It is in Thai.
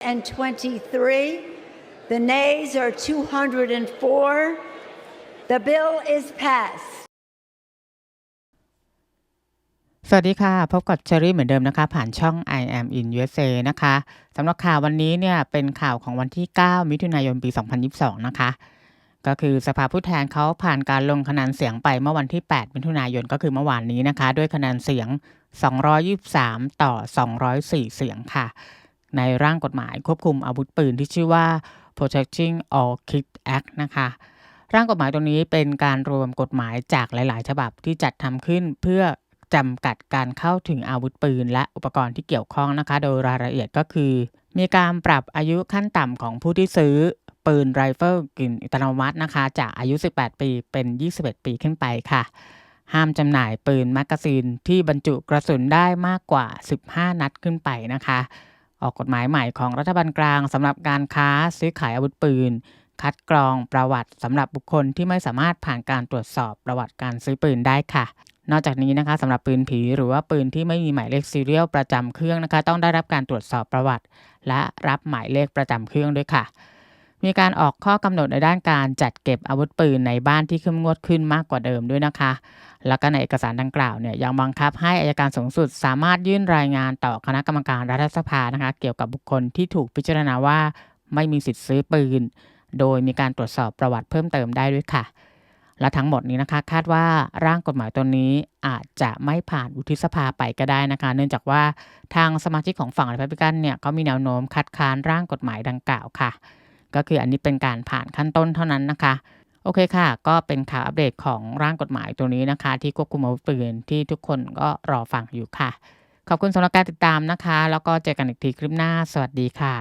and 23. The nays are 204. The bill is passed. สวัสดีค่ะ พบกับเชอรี่เหมือนเดิมนะคะ ผ่านช่อง I am in USA นะคะสำหรับข่าววันนี้เนี่ยเป็นข่าวของวันที่ 9 มิถุนายนปี 2022 นะคะ ก็คือสภาผู้แทนเขาผ่านการลงคะแนนเสียงไปเมื่อวันที่ 8 มิถุนายนก็คือเมื่อวานนี้นะคะ ด้วยคะแนนเสียง 223 ต่อ 204 เสียงค่ะ ในร่างกฎหมายควบคุมอาวุธปืนที่ชื่อว่า Protecting All Kids Act นะคะร่างกฎหมายตรงนี้เป็นการรวมกฎหมายจากหลาย ๆ ฉบับที่จัดทำขึ้นเพื่อจำกัดการเข้าถึงอาวุธปืน และอุปกรณ์ที่เกี่ยวข้องนะคะ โดยรายละเอียดก็คือ มีการปรับอายุขั้นต่ำของผู้ที่ซื้อปืนไรเฟิลกึ่งอัตโนมัตินะคะ จากอายุ 18 ปีเป็น 21 ปีขึ้นไปค่ะ ห้ามจำหน่ายปืนแมกกาซีนที่บรรจุกระสุนได้มากกว่า 15 นัดขึ้นไปนะคะ ออกกฎหมายใหม่ของรัฐบาลกลางสำหรับการค้าซื้อขายอาวุธปืน คัดกรองประวัติสำหรับบุคคลที่ไม่สามารถผ่านการตรวจสอบประวัติการซื้อปืนได้ค่ะ นอกจากนี้นะคะสำหรับปืนผีหรือว่าปืนที่ไม่มีหมายเลขซีเรียลประจำเครื่องนะคะ ต้องได้รับการตรวจสอบประวัติ และรับหมายเลขประจำเครื่องด้วยค่ะ มีการออกข้อกำหนดในด้านการจัดเก็บอาวุธปืนในบ้านที่เข้มงวดขึ้นมากกว่าเดิมด้วยนะคะ แล้วก็ในเอกสารดังกล่าวเนี่ยยังบังคับให้อายการสูงสุดสามารถยื่นรายงานต่อคณะกรรมการรัฐสภานะคะ เกี่ยวกับบุคคลที่ถูกพิจารณาว่าไม่มีสิทธิ์ซื้อปืน โดยมีการตรวจสอบประวัติเพิ่มเติมได้ด้วยค่ะ และทั้งหมดนี้นะคะ คาดว่าร่างกฎหมายตัวนี้อาจจะไม่ผ่านวุฒิสภาไปก็ได้นะคะ เนื่องจากว่าทางสมาชิกของฝั่งริพับลิกันเนี่ยเขามีแนวโน้มคัดค้านร่างกฎหมายดังกล่าวค่ะ ก็คืออันนี้เป็นการผ่านขั้นต้นเท่านั้นนะคะโอเคค่ะ ก็เป็นข่าวอัปเดตของร่างกฎหมายตัวนี้นะคะ ที่ควบคุมอาวุธปืนที่ทุกคนก็รอฟังอยู่ค่ะ ขอบคุณสำหรับการติดตามนะคะ แล้วก็เจอกันอีกทีคลิปหน้า สวัสดีค่ะ